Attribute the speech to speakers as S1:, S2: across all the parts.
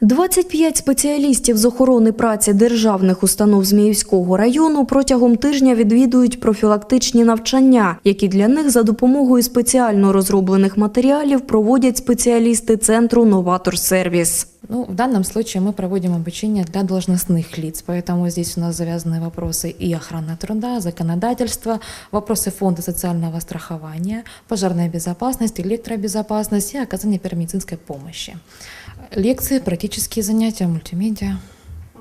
S1: 25 спеціалістів з охорони праці державних установ Зміївського району протягом тижня відвідують профілактичні навчання, які для них за допомогою спеціально розроблених матеріалів проводять спеціалісти центру Новатор Сервіс.
S2: Ну, в данном случае мы проводим обучение для должностных лиц, поэтому здесь у нас завязаны вопросы и охраны труда, законодательства, вопросы фонда социального страхования, пожарная безопасность, электробезопасность и оказание первомедицинской помощи. Лекции, практические занятия, мультимедиа.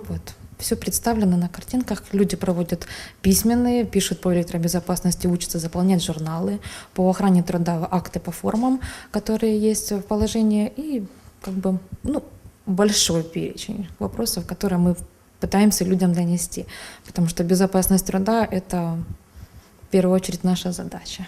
S2: Вот. Все представлено на картинках. Люди проводят письменные, пишут по электробезопасности, учатся заполнять журналы, по охране труда акты по формам, которые есть в положении, и как бы, ну, большой перечень вопросов, которые мы пытаемся людям донести. Потому что безопасность труда – это в первую очередь наша задача.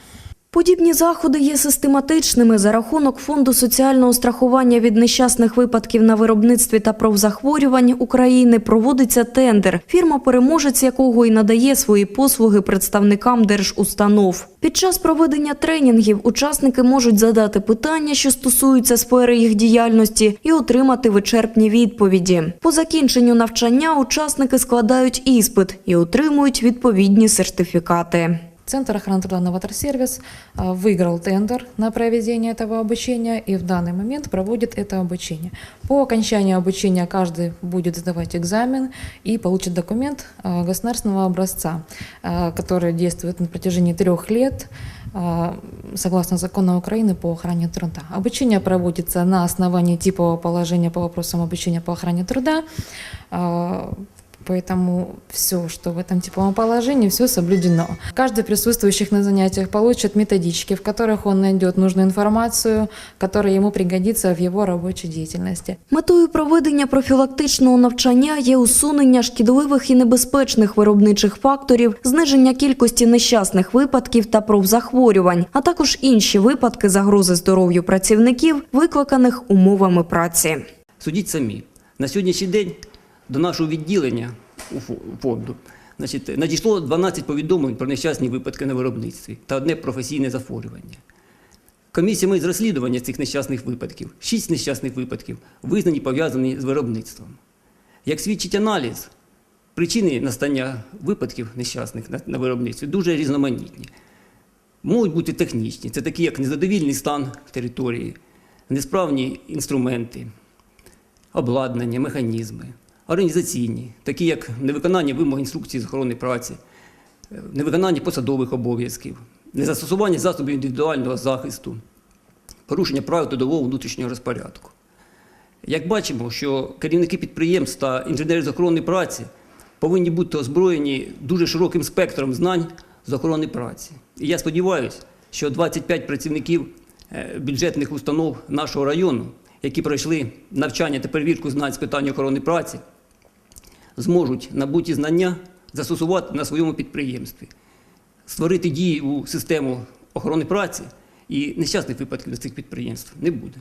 S1: Подібні заходи є систематичними за рахунок фонду соціального страхування від нещасних випадків на виробництві та профзахворювань України проводиться тендер, фірма переможець якого і надає свої послуги представникам держустанов. Під час проведення тренінгів учасники можуть задати питання, що стосуються сфери їх діяльності, і отримати вичерпні відповіді. По закінченню навчання учасники складають іспит і отримують відповідні сертифікати.
S2: Центр охраны труда «Новатор Сервис» а, выиграл тендер на проведение этого обучения и в данный момент проводит это обучение. По окончанию обучения каждый будет сдавать экзамен и получит документ а, государственного образца, а, который действует на протяжении трех лет согласно закону Украины по охране труда. Обучение проводится на основании типового положения по вопросам обучения по охране труда. А, Поэтому все, что в этом типовом положении, все соблюдено. Каждый присутствующих на занятиях получит методички, в которых он найдет нужную информацию, которая ему пригодится в его рабочей деятельности.
S1: Метою проведення профілактичного навчання є усунення шкідливих і небезпечних виробничих факторів, зниження кількості нещасних випадків та профзахворювань, а також інші випадки загрози здоров'ю працівників, викликаних умовами праці.
S3: Судіть самі. На сьогоднішній день до нашого відділення фонду значить, надійшло 12 повідомлень про нещасні випадки на виробництві та одне професійне захворювання. Комісіями з розслідування цих нещасних випадків, 6 нещасних випадків визнані пов'язані з виробництвом. Як свідчить аналіз, причини настання випадків нещасних на виробництві дуже різноманітні. Можуть бути технічні, це такі, як незадовільний стан території, несправні інструменти, обладнання, механізми, організаційні, такі як невиконання вимог інструкції з охорони праці, е, невиконання посадових обов'язків, незастосування засобів індивідуального захисту, порушення правил трудового внутрішнього розпорядку. Як бачимо, що керівники підприємств та інженери з охорони праці повинні бути озброєні дуже широким спектром знань з охорони праці. І я сподіваюся, що 25 працівників е, бюджетних установ нашого району, які пройшли навчання та перевірку знань з питань охорони праці, зможуть набуті знання застосувати на своєму підприємстві, створити дії у систему охорони праці, і нещасних випадків на цих підприємств не буде.